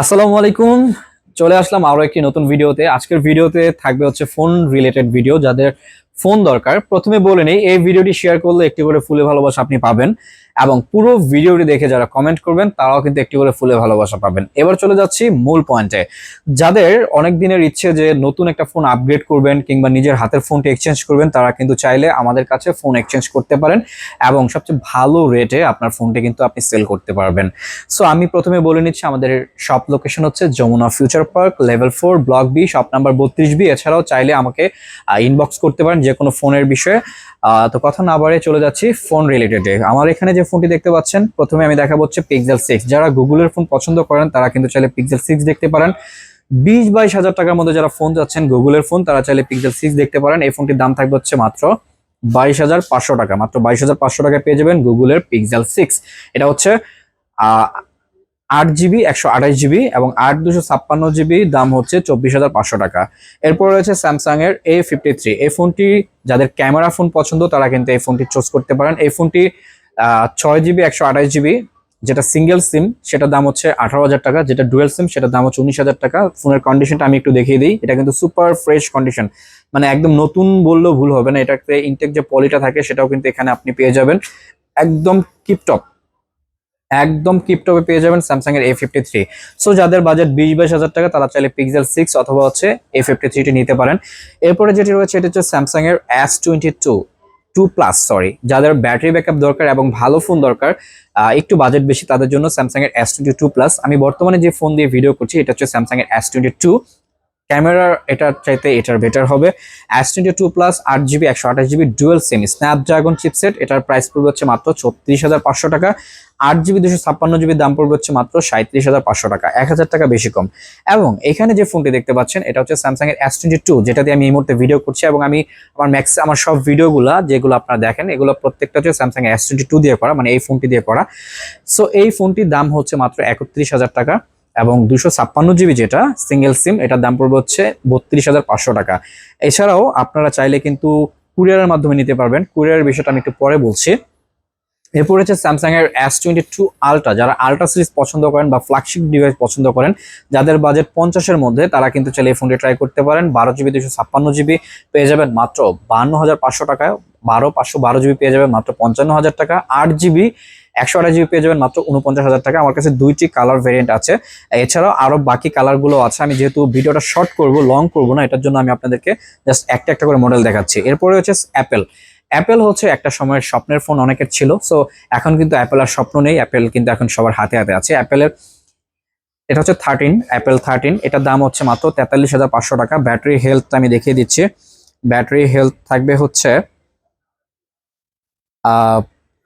আসসালামু আলাইকুম। চলে আসলাম আরও একটি নতুন ভিডিওতে। আজকের ভিডিওতে থাকবে হচ্ছে ফোন রিলেটেড ভিডিও যাদের ফোন দরকার। প্রথমে বলে নেই, এই ভিডিওটি শেয়ার করলে একটি করে ফুলে ভালোবাসা আপনি পাবেন এবং পুরো ভিডিওটি দেখে যারা কমেন্ট করবেন, তারাও কিন্তু একটি করে ফুলে ভালোবাসা পাবেন। এবার চলে যাচ্ছি মূল পয়েন্টে যাদের অনেক দিনের ইচ্ছে যে নতুন একটা ফোন আপগ্রেড করবেন কিংবা নিজের হাতের ফোনটি এক্সচেঞ্জ করবেন, তারা কিন্তু চাইলে আমাদের কাছে ফোন এক্সচেঞ্জ করতে পারেন এবং সবচেয়ে ভালো রেটে আপনার ফোনটি কিন্তু আপনি সেল করতে পারবেন। সো আমি প্রথমে বলে নিচ্ছি, আমাদের শপ লোকেশন হচ্ছে Jamuna future park level four block B shop number বত্রিশ বি এছাড়াও চাইলে আমাকে ইনবক্স করতে পারেন যে কোনো ফোনের বিষয়ে। তো কথা না বাড়িয়ে চলে যাচ্ছি ফোন রিলেটেডে আমার এখানে যে ফোনটি দেখতে পাচ্ছেন, প্রথমে আমি দেখাবো হচ্ছে পিক্সেল সিক্স যারা গুগলের ফোন পছন্দ করেন, তারা কিন্তু চাইলে পিক্সেল সিক্স দেখতে পারেন। বিশ বাইশ হাজার টাকার মধ্যে যারা ফোন যাচ্ছেন গুগলের ফোন, তারা চাইলে পিক্সেল সিক্স দেখতে পারেন। এই ফোনটির দাম থাকবে হচ্ছে মাত্র বাইশ হাজার পাঁচশো টাকা। মাত্র বাইশ হাজার পাঁচশো টাকায় পেয়ে যাবেন গুগলের পিক্সেল সিক্স এটা হচ্ছে আট জিবি, একশো আঠাশ জিবি এবং আট দুশো ছাপ্পান্ন জিবি দাম হচ্ছে চব্বিশ হাজার পাঁচশো টাকা। এরপর রয়েছে স্যামসাং এর এ ফিফটি থ্রি এই ফোনটি যাদের ক্যামেরা ফোন পছন্দ, তারা কিন্তু এই ফোনটি চুজ করতে পারেন। এই ফোনটি ছয় জিবি, একশো আঠাশ জিবি, যেটা সিঙ্গেল সিম সেটার দাম হচ্ছে আঠারো হাজার টাকা। যেটা ডুয়েল সিম সেটার দাম হচ্ছে উনিশ হাজার টাকা। ফোনের কন্ডিশনটা আমি একটু দেখিয়ে দিই। এটা কিন্তু সুপার ফ্রেশ কন্ডিশন মানে একদম নতুন বললেও ভুল হবে না। এটাতে ইনটেক যে পলিটা থাকে, সেটাও কিন্তু এখানে আপনি পেয়ে যাবেন। একদম কিপটপ একদম কিপটপে পেয়ে যাবেন স্যামসাং এর এ ফিফটি থ্রি সো যাদের বাজেট বিশ বাইশ হাজার টাকা, তারা চাইলে পিক্সেল সিক্স অথবা হচ্ছে এ ফিফটি থ্রিটি নিতে পারেন। এরপরে যেটি রয়েছে, এটা হচ্ছে স্যামসাং এর S twenty two two plus sorry যাদের ব্যাটারি ব্যাকআপ দরকার এবং ভালো ফোন দরকার একটু বাজেট বেশি তাদের জন্য স্যামসাং এর এস টোয়েন্টি টু প্লাস আমি বর্তমানে যে ফোন দিয়ে ভিডিও করছি, এটা হচ্ছে স্যামসাং এর এস টোয়েন্টি টু ক্যামেরার এটার চাইতে এটার বেটার হবে। এস টোয়েন্টি টু প্লাস আট জিবি একশো আঠাশ GB dual SIM Snapdragon chipset এটার প্রাইস পড়বে হচ্ছে মাত্র ছত্রিশ হাজার পাঁচশো টাকা। আট জিবি দুশো ছাপ্পান্ন জিবি দাম পড়বে হচ্ছে মাত্র সাঁত্রিশ হাজার পাঁচশো টাকা, এক হাজার টাকা বেশি কম। এবং এখানে যে ফোনটি দেখতে পাচ্ছেন, এটা হচ্ছে স্যামসাং এর এস টোয়েন্টি টু যেটা দিয়ে আমি এই মুহূর্তে ভিডিও করছি এবং আমি আমার ম্যাক্স আমার সব ভিডিওগুলো যেগুলো আপনারা দেখেন, এগুলো প্রত্যেকটা হচ্ছে স্যামসাং এস টোয়েন্টি টু দিয়ে করা মানে এই ফোনটি দিয়ে করা। সো এই ফোনটির দাম হচ্ছে মাত্র একত্রিশ হাজার টাকা। এবং দুশো ছাপ্পান্ন জিবি যেটা সিঙ্গেল সিম এটার দাম পড়বে হচ্ছে বত্রিশ হাজার পাঁচশো টাকা। এছাড়াও আপনারা চাইলে কিন্তু কুরিয়ারের মাধ্যমে নিতে পারবেন। কুরিয়ারের বিষয়টা আমি একটু পরে বলছি। এরপর হচ্ছে স্যামসাং এর এস টোয়েন্টি টু আলট্রা যারা আলট্রা সিরিজ পছন্দ করেন বা ফ্ল্যাগশিপ ডিভাইস পছন্দ করেন, যাদের বাজেট পঞ্চাশের মধ্যে, তারা কিন্তু চাইলে এই ফোনটি ট্রাই করতে পারেন। বারো জিবি দুশো ছাপ্পান্ন জিবি পেয়ে যাবেন মাত্র বান্ন হাজার পাঁচশো টাকায়। বারো, পাঁচশো, বারো জিবি পেয়ে যাবেন মাত্র পঞ্চান্ন হাজার টাকা। আট জিবি একশো জিবি পেয়ে যাবেন, মাত্র উনপঞ্চাশ হাজার টাকা। আমার কাছে দুইটি কালার ভেরিয়েন্ট আছে। এছাড়াও আরও বাকি কালারগুলো আছে। আমি যেহেতু ভিডিওটা শর্ট করব লং করব না, এটার জন্য আমি আপনাদেরকে জাস্ট একটা একটা করে মডেল দেখাচ্ছি। এরপরে হচ্ছে অ্যাপেল অ্যাপেল হচ্ছে একটা সময়ের স্বপ্নের ফোন অনেকের ছিল। সো এখন কিন্তু অ্যাপেল আর স্বপ্ন নেই। অ্যাপেল কিন্তু এখন সবার হাতে হাতে আছে। অ্যাপেলের এটা হচ্ছে থার্টিন অ্যাপেল থার্টিন এটার দাম হচ্ছে মাত্র তেতাল্লিশ হাজার পাঁচশো টাকা। ব্যাটারি হেলথ আমি দেখিয়ে দিচ্ছি। ব্যাটারি হেলথ থাকবে হচ্ছে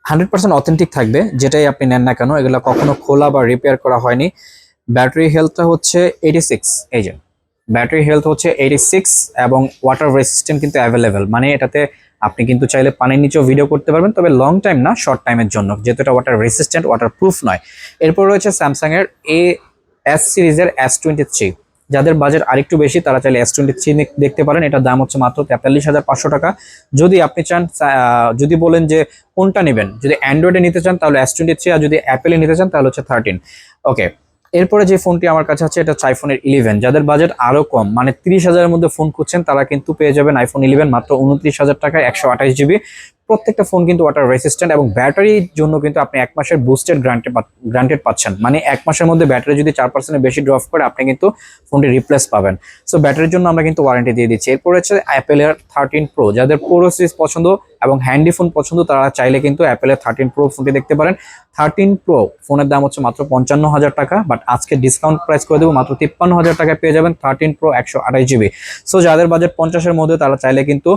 হান্ড্রেড পার্সেন্ট অথেন্টিক থাকবে, যেটাই আপনি নেন না কেন, এগুলো কখনো খোলা বা রিপেয়ার করা হয়নি। ব্যাটারি হেলথটা হচ্ছে এইটি সিক্স এই যে। ব্যাটারি হেলথ হচ্ছে এইটি সিক্স এবং ওয়াটার রেসিস্ট্যান্ট কিন্তু অ্যাভেলেবেল মানে এটাতে আপনি কিন্তু চাইলে পানির নিচেও ভিডিও করতে পারবেন, তবে লং টাইম না শর্ট টাইমের জন্য, যেহেতু এটা ওয়াটার রেসিস্ট্যান্ট ওয়াটার প্রুফ নয়। এরপর রয়েছে স্যামসাংয়ের এ এস সিরিজের এস টোয়েন্টি থ্রি যাদের বাজেট আরেকটু বেশি, তারা চাইলে এস টোয়েন্টি থ্রি দেখতে পারেন। এটার দাম হচ্ছে মাত্র তেতাল্লিশ হাজার পাঁচশো টাকা। যদি আপনি চান যদি বলেন যে কোনটা নেবেন, যদি অ্যান্ড্রয়েডে নিতে চান, তাহলে এস টোয়েন্টি থ্রি আর যদি অ্যাপেলে নিতে চান, তাহলে হচ্ছে থার্টিন ওকে এরপরে যে ফোনটি আমার কাছে আছে, এটা আইফোনের ইলেভেন যাদের বাজেট আরও কম মানে তিরিশ হাজারের মধ্যে ফোন খুঁজছেন, তারা কিন্তু পেয়ে যাবেন আইফোন ইলেভেন মাত্র উনত্রিশ হাজার টাকায় একশো আঠাশ জিবি প্রত্যেকটা ফোন কিন্তু ওয়াটার রেসিস্ট্যান্ট এবং ব্যাটারির জন্য কিন্তু আপনি এক মাসের বুস্টেড গ্রান্টেড গ্রান্টেড পাচ্ছেন। মানে এক মাসের মধ্যে ব্যাটারি যদি চার পার্সেন্টের বেশি ড্রপ করে, আপনি কিন্তু ফোনটি রিপ্লেস পাবেন। সো ব্যাটারির জন্য আমরা কিন্তু ওয়ারেন্টি দিয়ে দিচ্ছি। এরপর হচ্ছে অ্যাপেলের থার্টিন প্রো যাদের প্রো সিরিজ পছন্দ এবং হ্যান্ডি ফোন পছন্দ, তারা চাইলে কিন্তু অ্যাপেলের থার্টিন প্রো ফোনটি দেখতে পারেন। থার্টিন প্রো ফোনের দাম হচ্ছে মাত্র পঞ্চান্ন হাজার টাকা বাট আজকে ডিসকাউন্ট প্রাইস করে দেবো, মাত্র তিপ্পান্ন হাজার টাকায় পেয়ে যাবেন থার্টিন প্রো একশো আঠাশ জিবি সো যাদের বাজেট পঞ্চাশের মধ্যে, তারা চাইলে কিন্তু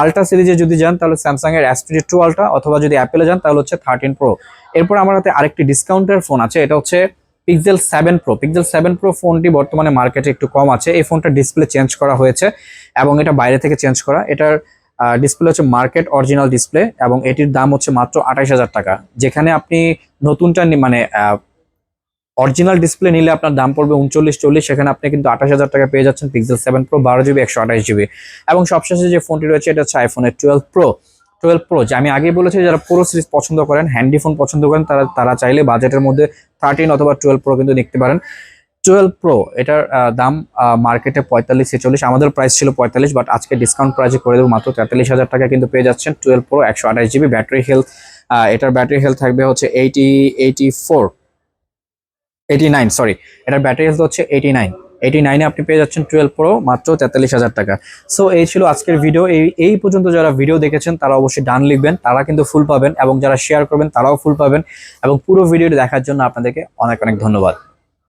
আলট্রা সিরিজে যদি যান, তাহলে স্যামসাং এর এস টোয়েন্টি টু আলট্রা অথবা যদি অ্যাপেলে যান, তাহলে হচ্ছে থার্টিন প্রো এরপর আমার হাতে আরেকটি ডিসকাউন্টের ফোন আছে, এটা হচ্ছে Pixel seven pro Pixel seven pro ফোনটি বর্তমানে মার্কেটে একটু কম আছে। এই ফোনটা ডিসপ্লে চেঞ্জ করা হয়েছে এবং এটা বাইরে থেকে চেঞ্জ করা। এটার ডিসপ্লে হচ্ছে মার্কেট অরিজিনাল ডিসপ্লে এবং এটির দাম হচ্ছে মাত্র আঠাইশ হাজার টাকা। যেখানে আপনি নতুনটা মানে অরিজিনাল ডিসপ্লে নিলে আপনার দাম পড়বে উনচল্লিশ, চল্লিশ, সেখানে আপনি কিন্তু আঠাশ হাজার টাকা পেয়ে যাচ্ছেন পিক্সেল সেভেন প্রো বারো জিবি একশো আঠাশ জিবি এবং সবশেষে যে ফোনটি রয়েছে, এটা হচ্ছে আইফোনের টুয়েলভ প্রো টুয়েলভ প্রো যে আমি আগেই বলেছি, যারা পুরো সিরিজ পছন্দ করেন হ্যান্ডি ফোন পছন্দ করেন, তারা তারা চাইলে বাজেটের মধ্যে থার্টিন অথবা টুয়েলভ প্রো কিন্তু দেখতে পারেন। টুয়েলভ প্রো এটার দাম মার্কেটে পঁয়তাল্লিশ, ছেচল্লিশ, আমাদের প্রাইস ছিল পঁয়তাল্লিশ বাট আজকে ডিসকাউন্ট প্রাইসে করে দেবো, মাত্র তেতাল্লিশ হাজার টাকা কিন্তু পেয়ে যাচ্ছেন টুয়েলভ প্রো একশো আঠাশ জিবি ব্যাটারি হেলথ এটার ব্যাটারি হেলথ থাকবে হচ্ছে eighty eighty four eighty nine sorry এটার ব্যাটারি হেলথ হচ্ছে এইটি নাইন এইটি নাইনে আপনি পেয়ে যাচ্ছেন টুয়েলভ প্রো মাত্র তেতাল্লিশ হাজার টাকা। সো এই ছিল আজকের ভিডিও এই এই পর্যন্ত যারা ভিডিও দেখেছেন, তারা অবশ্যই ডান লিখবেন, তারা কিন্তু ফুল পাবেন এবং যারা শেয়ার করবেন, তারাও ফুল পাবেন এবং পুরো ভিডিওটি দেখার জন্য আপনাদেরকে অনেক অনেক ধন্যবাদ।